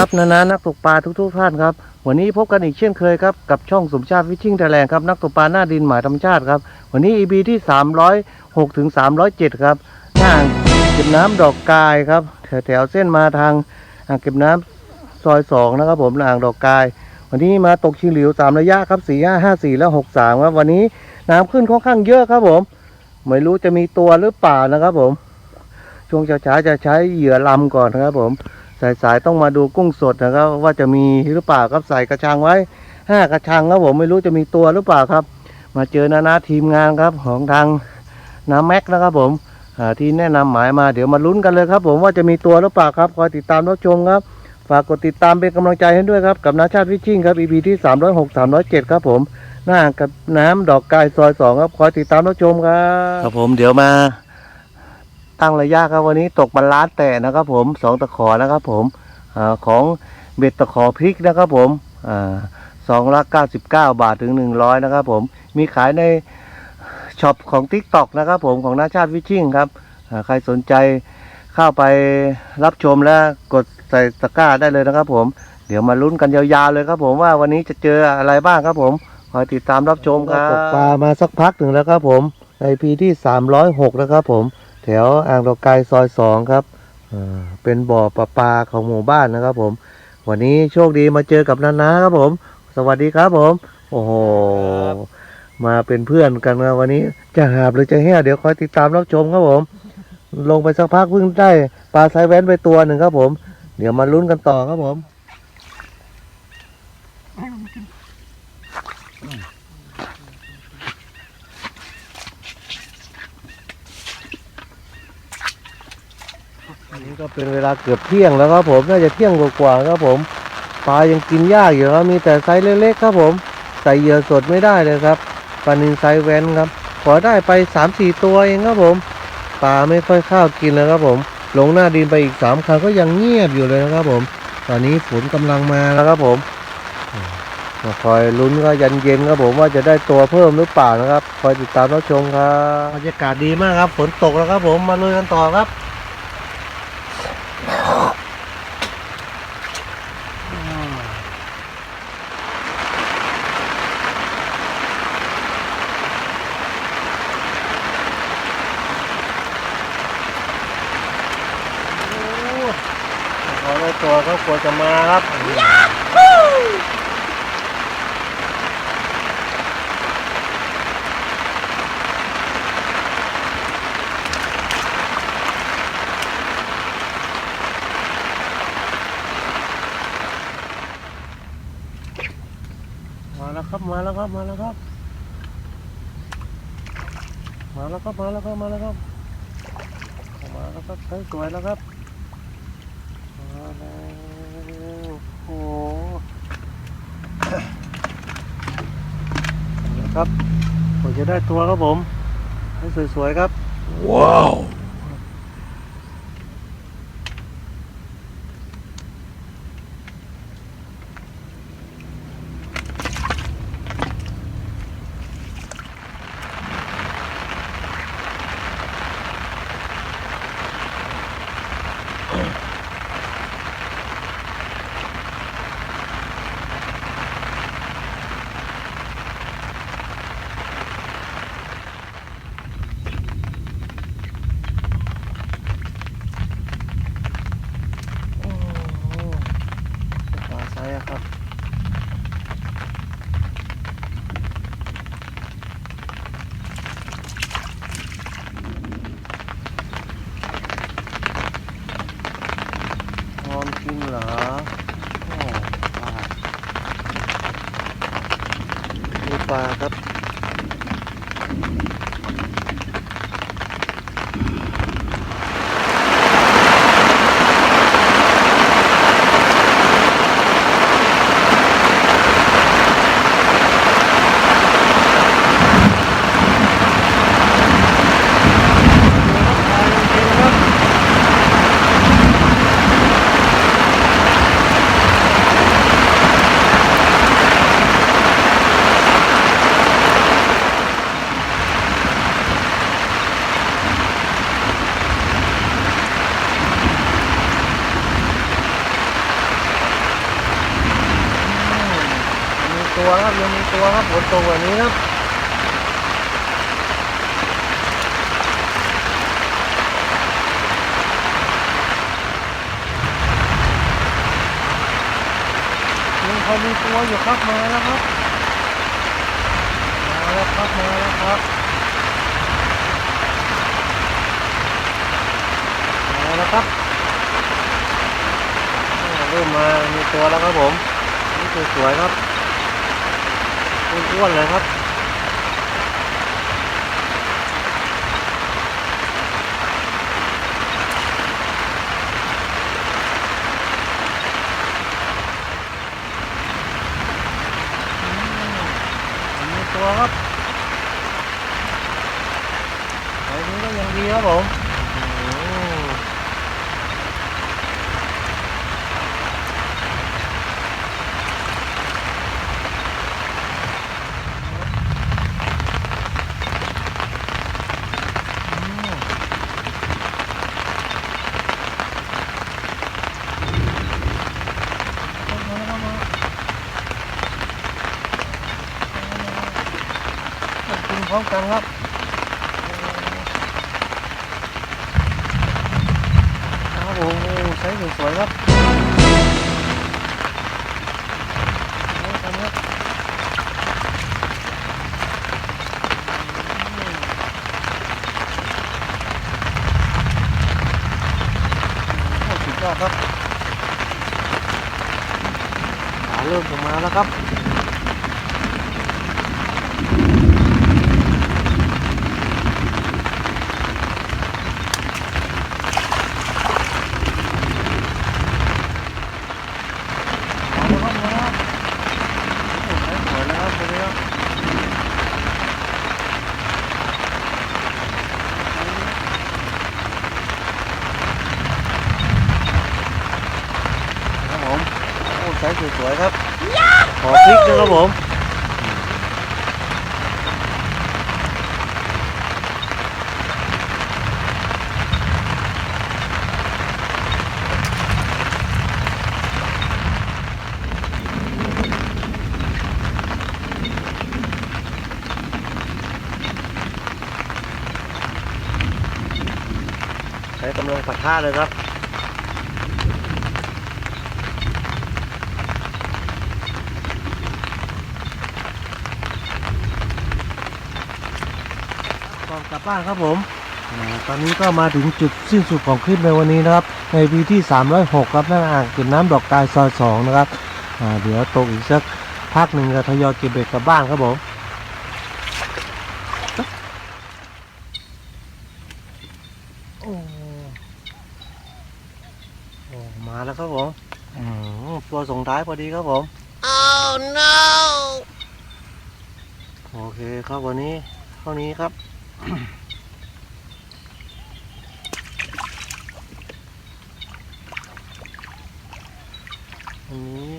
ครับนานานักตกปลาทุกๆท่านครับ วันนี้พบกันอีกเช่นเคยครับ กับช่องสมชาติวิชิ่งไทยแลนด์ครับ นักตกปลาหน้าดินหมายธรรมชาติครับ วันนี้ EP ที่ 306ถึง307 ครับห่างเก็บน้ำดอกกายครับ แถวๆเส้นมาทางอ่างเก็บน้ำซอย 2 นะครับ ผมอ่างดอกกาย วันนี้มาตกชิงหลิว 3 ระยะครับ 4 5 5 4 และ 6 3 ครับ วันนี้น้ำขึ้นค่อนข้างเยอะครับผม ไม่รู้จะมีตัวหรือเปล่านะครับผมช่วงเช้าๆจะใช้เหยื่อลำก่อนนะครับผม สายๆต้องมาดูกุ้งสดนะครับ ว่าจะมีหรือเปล่าครับใส่กระชังไว้ห้ากระชังครับผมไม่รู้จะมีตัวหรือเปล่าครับ มาเจอนานาทีมงานครับของทางน้ำแม็กนะครับผมที่แนะนำหมายมาเดี๋ยวมาลุ้นกันเลยครับ ผมว่าจะมีตัวหรือเปล่าครับคอยติดตามรับชมครับ ฝากกดติดตามเป็นกำลังใจให้ด้วยครับ กับนาชาติวิชิ่งครับ EP ที่306 307 ครับผม หน้ากับน้ำดอกกายซอยสองครับคอยติดตามรับชมครับ ครับผมเดี๋ยวมา ตั้งระยะครับวันนี้ตกบรรล้านแต่นะครับผมสองตะขอนะครับผมอของเบ็ดตะขอพริกนะครับผมสองละเก้าสิบเก้าบาทถึงหนึ่งร้อยนะครับผมมีขายในช็อปของ t ิ k t o k นะครับผมของนาชาติวิชิ่งครับใครสนใจเข้าไปรับชมและกดใส่ตะกร้าได้เลยนะครับผมเดี๋ยวมาลุ้นกันยาวๆเลยครับผมว่าวันนี้จะเจออะไรบ้างครับผมคอยติดตามรับชมครับตกปลามาสักพักหนึ่งแล้วครับผมในพีที่306นะครับผม ถวอ่างดอกไกซอย2ครับเป็นบ่อปลาปาของหมู่บ้านนะครับผม วันนี้โชคดีมาเจอกับนานาครับผม สวัสดีครับผม โอ้โห มาเป็นเพื่อนกันนะวันนี้จะหาบหรือจะแห่เดี๋ยวคอยติดตามรับชมครับผม ลงไปสักพักเพิ่งได้ปลาไซแว้นไปตัวหนึ่งครับผม เดี๋ยวมาลุ้นกันต่อครับผม ก็เป็นเวลาเกือบเที่ยงแล้วครับผมน่าจะเที่ยงกว่าๆครับผมปลายังกินยากอยู่ครับมีแต่ไซส์เล็กๆครับผมใส่เหยื่อสดไม่ได้เลยครับปลานินไซส์แวนครับขอได้ไปสามสี่ตัวเองครับผมปลาไม่ค่อยข้าวกินเลยครับผมลงหน้าดินไปอีกสามครั้งก็ยังเงียบอยู่เลยนะครับผม ตอนนี้ฝนกำลังมาแล้วครับผมมาคอยลุ้นก็ยันเย็นครับผมว่าจะได้ตัวเพิ่มหรือเปล่านะครับ คอยติดตามรับชมครับบรรยากาศดีมากครับ ฝนตกแล้วครับผมมาลุยกันต่อครับ ขอได้ตัว ก็ควรจะมาครับมาแล้วครับมาแล้วครับมาแล้วครับ มาแล้วครับมาแล้วครับมาแล้วครับมาแล้วครับสวยแล้วครับมาแล้ว โอ้โหครับผมจะได้ตัวครับผมให้สวยๆครับ ว้าว ตัวครับฝนตกแบบนี้ครับยังพอมีตัวอยู่ครับมาแล้วครับ มาแล้วครับมาแล้วครับมาแล้วครับอ่าเริ่มมามีตัวแล้วครับผมนี่สวยๆครับ อ้วนเลยครับ อืมมีตัวครับไอ้นี้ก็ยังดีครับผมอืมอืมเข้ามาเข้ามา กินพร้อมกันครับครับโอ้โหใช้สวยๆครับครับเริ่มจะมาแล้วครับ มาแล้วครับมาแล้วโอ้ใช้สวยแล้วครับตัวนี้ครับครับผมโอ้ใช้สวยๆครับขอพริกด้วย ครับผมใช้กำลังปะทะเลยครับ ก่อนกลับบ้านครับผมอ่าตอนนี้ก็มาถึงจุดสิ้นสุดของคลิปในวันนี้นะครับ ในวีที่ 306 ครับหน้าอ่างเก็บน้ำดอกกายซอย2นะครับอ่าเดี๋ยวตกอีกสักพักหนึ่งจะทยอยเก็บเบ็ดกลับบ้านครับผมโอ้โอ้มาแล้วครับผมอืมตัวส่งท้ายพอดีครับผม Oh no! โอเคครับวันนี้เท่านี้ครับ วันนี้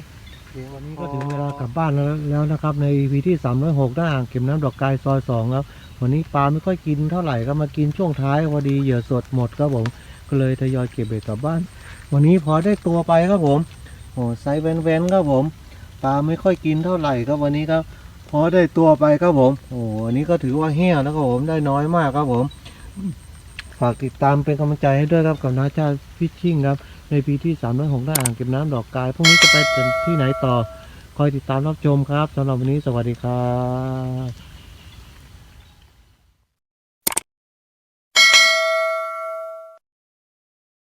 เพียงวันนี้ก็ถึงเวลากลับบ้านแล้วแล้วนะครับ ใน EP ที่ 306หน้าอ่างเก็บน้ำดอกกายซอย2ครับ วันนี้ปลาไม่ค่อยกินเท่าไหร่ก็มากินช่วงท้ายพอดีเหยื่อสดหมดครับผมก็เลยทยอยเก็บเบ็ดกลับบ้าน วันนี้พอได้ตัวไปครับผมโอ้ไซส์แวนๆครับผม ปลาไม่ค่อยกินเท่าไหร่ครับวันนี้ครับ พอได้ตัวไปครับผม โอ้อันนี้ก็ถือว่าเหี้ยแล้วครับผมได้น้อยมากครับผม ฝากติดตามเป็นกำลังใจให้ด้วยครับกับนาชาพิชชิ่งครับ ในปีที่3ามร้อยหกได้อ่างเก็บน้ำดอกกาย พรุ่งนี้จะไปที่ไหนต่อ คอยติดตามรับชมครับสำหรับวันนี้สวัสดีครับ